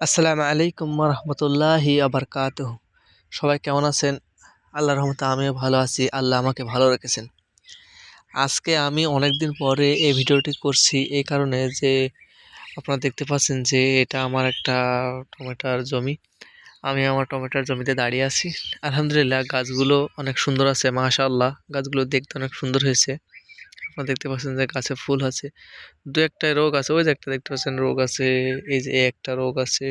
আসসালামু আলাইকুম রহমতুল্লাহি আবরকাত সবাই কেমন আছেন? আল্লাহ রহমতে আমিও ভালো আছি, আল্লাহ আমাকে ভালো রেখেছেন। আজকে আমি অনেক দিন পরে এই ভিডিওটি করছি এই কারণে যে আপনারা দেখতে পাচ্ছেন যে এটা আমার একটা টমেটোর জমি। আমি আমার টমেটোর জমিতে দাঁড়িয়ে আছি। আলহামদুলিল্লাহ গাছগুলো অনেক সুন্দর আছে, মাশাআল্লাহ। গাছগুলো দেখতে অনেক সুন্দর হয়েছে। আপনারা দেখতে পাচ্ছেন যে গাছে ফুল আছে। দু একটা রোগ আছে, ওই যে একটা দেখতে পাচ্ছেন রোগ আছে, এই যে একটা রোগ আছে।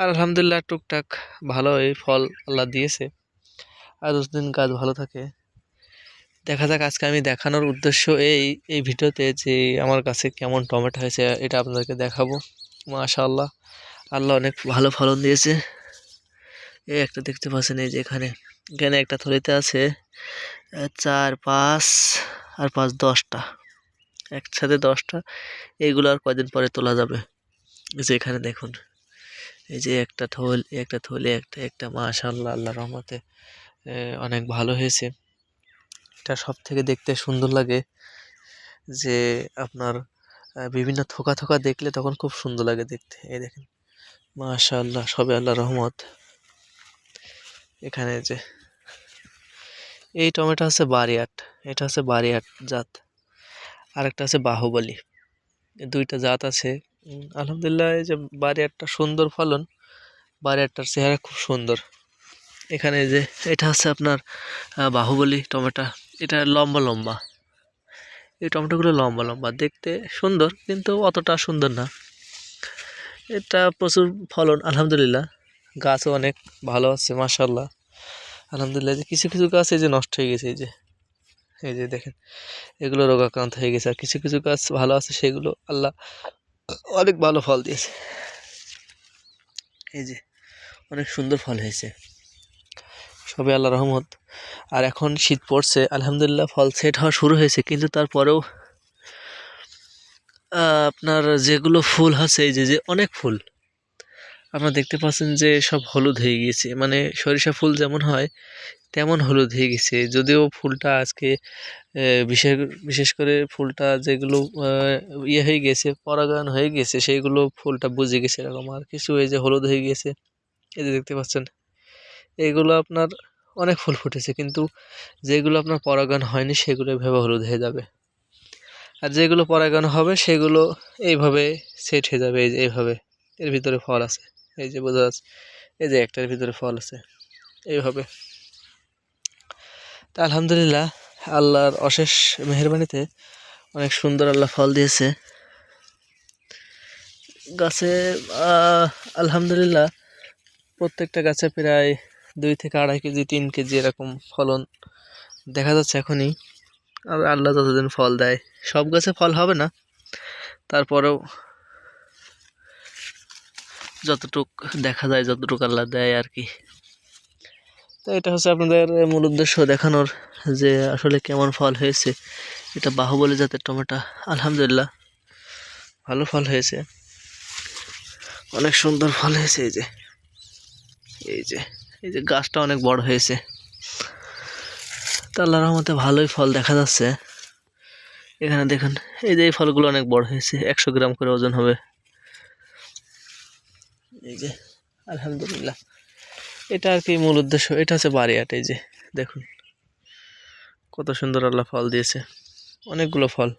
আর আলহামদুলিল্লাহ টুকটাক ভালোই ফল আল্লাহ দিয়েছে। আর দিন গাছ ভালো থাকে। দেখা যাক আজকে আমি দেখানোর উদ্দেশ্য এই এই ভিডিওতে যে আমার কাছে কেমন টমেটো হয়েছে, এটা আপনাদেরকে দেখাবো। মাশাআল্লাহ, আল্লাহ অনেক ভালো ফলন দিয়েছে। এই একটা দেখতে পাচ্ছেন এই যে এখানে। এখানে একটা থলিতে আছে চার, পাঁচ আর পাঁচ দশটা। একসাথে দশটা। এইগুলো আর কদিন পরে তোলা যাবে? যে এখানে দেখুন। এই যে একটা থল, একটা থলে, একটা একটা মাশাল্লাহ আল্লাহ রহমতে অনেক ভালো হয়েছে। এটা সব থেকে দেখতে সুন্দর লাগে যে আপনার বিভিন্ন থোকা থোকা দেখলে তখন খুব সুন্দর লাগে দেখতে। এই দেখেন। মাশাল্লাহ সবে আল্লাহ রহমত। এখানে যে এই টমেটো হচ্ছে বারিয়াট, এটা হচ্ছে বারিয়াট জাত। আরেকটা আছে বাহুবলী। দুইটা জাত আছে। আলহামদুলিল্লাহ এই যে বারিয়ারটা সুন্দর ফলন বারিয়ারটার চেহারা খুব সুন্দর। এখানে যে, এটা হচ্ছে আপনার বাহুবলী টমেটো। এটা লম্বা লম্বা। এই টমেটোগুলো লম্বা লম্বা, দেখতে সুন্দর কিন্তু অতটা সুন্দর না। এটা প্রচুর ফলন, আলহামদুলিল্লাহ। গাছও অনেক ভালো আছে মাসাল্লাহ আলহামদুলিল্লাহ যে কিছু কিছু গাছ এই যে নষ্ট হয়ে গেছে, এই যে এই যে দেখেন, এগুলো রোগাক্রান্ত হয়ে গেছে, আর কিছু কিছু গাছ ভালো আছে, সেগুলো আল্লাহ অনেক ভালো ফল দিয়েছে। এই যে, অনেক সুন্দর ফল হয়েছে। সবে আল্লাহ রহমত। আর এখন শীত পড়ছে, আলহামদুলিল্লাহ ফল সেট হওয়া শুরু হয়েছে, কিন্তু তারপরেও আপনার যেগুলো ফুল আছে, এই যে যে অনেক ফুল আপনারা দেখতে পাচ্ছেন যে সব হলুদ হয়ে গিয়েছে। মানে সরিষা ফুল যেমন হয়, তেমন হলুদ হয়ে গেছে যদিও ফুলটা আজকে বিশেষ বিশেষ করে ফুলটা যেগুলো ইয়ে হয়ে গেছে পরাগায়ন হয়ে গেছে সেইগুলো ফুলটা বুঝে গেছে এরকম। আর কিছু এই যে হলুদ হয়ে গেছে এই যে দেখতে পাচ্ছেন এইগুলো আপনার অনেক ফুল ফুটেছে, কিন্তু যেগুলো আপনার পরাগায়ন হয়নি, সেগুলো এভাবে হলুদ হয়ে যাবে। আর যেগুলো পরাগায়ন হবে, সেগুলো এইভাবে সেট হয়ে যাবে, এই যে এইভাবে, এর ভিতরে ফল আছে। এই যে বোঝা যাচ্ছে, এই যে একটার ভিতরে ফল আছে এইভাবে তা আলহামদুলিল্লাহ, আল্লাহর অশেষ মেহরবানিতে অনেক সুন্দর আল্লাহ ফল দিয়েছে। গাছে আলহামদুলিল্লাহ, প্রত্যেকটা গাছে প্রায় দুই থেকে আড়াই কেজি, তিন কেজি এরকম ফলন দেখা যাচ্ছে এখনই। আর আল্লাহ যতদিন ফল দেয়, সব গাছে ফল হবে না। তারপরেও যতটুক দেখা যায়, যতটুক আল্লাহ দেয় আর কি তো এটা হচ্ছে আপনাদের মূল উদ্দেশ্য দেখানোর যে আসলে কেমন ফল হয়েছে। এটা বাহুবলী জাতের টমেটো, আলহামদুলিল্লাহ ভালো ফল হয়েছে। অনেক সুন্দর ফল হয়েছে এই যে। এই যে এই যে গাছটা অনেক বড় হয়েছে। তো আল্লাহ রহমতে ভালোই ফল দেখা যাচ্ছে। এখানে দেখুন, এই যে এই ফলগুলো অনেক বড় হয়েছে, একশো গ্রাম করে ওজন হবে। এই যে, আলহামদুলিল্লাহ। এটা আর কি মূল উদ্দেশ্য, এটা হচ্ছে বাড়িয়াট, এই যে, দেখুন। কত সুন্দর আল্লাহ ফল দিয়েছে, অনেকগুলো ফল।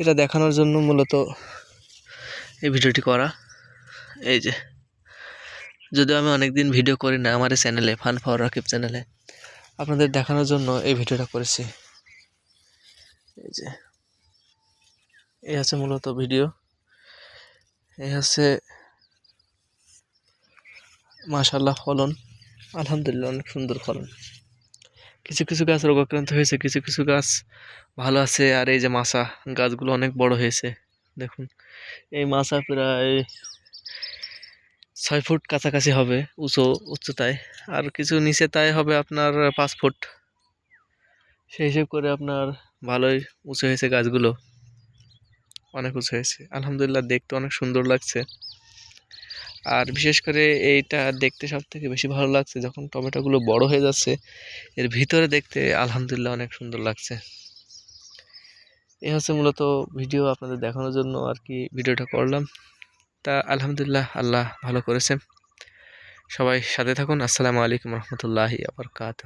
এটা দেখানোর জন্য মূলত এই ভিডিওটি করা। এই যে, যদিও আমি অনেকদিন ভিডিও করি না আমার চ্যানেলে, ফান ফাওয়ার রাকিব চ্যানেলে, আপনাদের দেখানোর জন্য এই ভিডিওটা করেছি। এই যে, এই আছে মূলত ভিডিও। এই হচ্ছে মাশাল্লাহ ফলন। আলহামদুলিল্লাহ, অনেক সুন্দর ফলন। কিছু কিছু গাছ রোগাক্রান্ত হয়েছে, কিছু কিছু গাছ ভালো আছে, আর এই যে মাছা গাছগুলো অনেক বড় হয়েছে, দেখুন। এই মাছা প্রায় ছয় ফুট কাছাকাছি হবে, উঁচু, উচ্চতায়। আর কিছু নিচে তাই হবে আপনার পাঁচ ফুট। সেই হিসেব করে আপনার ভালোই উঁচু হয়েছে গাছগুলো। অনেক উঁচু হয়েছে। আলহামদুলিল্লাহ দেখতে অনেক সুন্দর লাগছে। আর বিশেষ করে এইটা দেখতে সব থেকে বেশি ভালো লাগছে যখন টমেটোগুলো বড় হয়ে যাচ্ছে, এর ভিতরে দেখতে আলহামদুলিল্লাহ অনেক সুন্দর লাগছে। এই হচ্ছে মূলত ভিডিও আপনাদের দেখানোর জন্য আর কি ভিডিওটা করলাম। তা আলহামদুলিল্লাহ আল্লাহ ভালো করেছে সবাই সাথে থাকুন। আসসালামু আলাইকুম রহমতুল্লাহি আবরকাত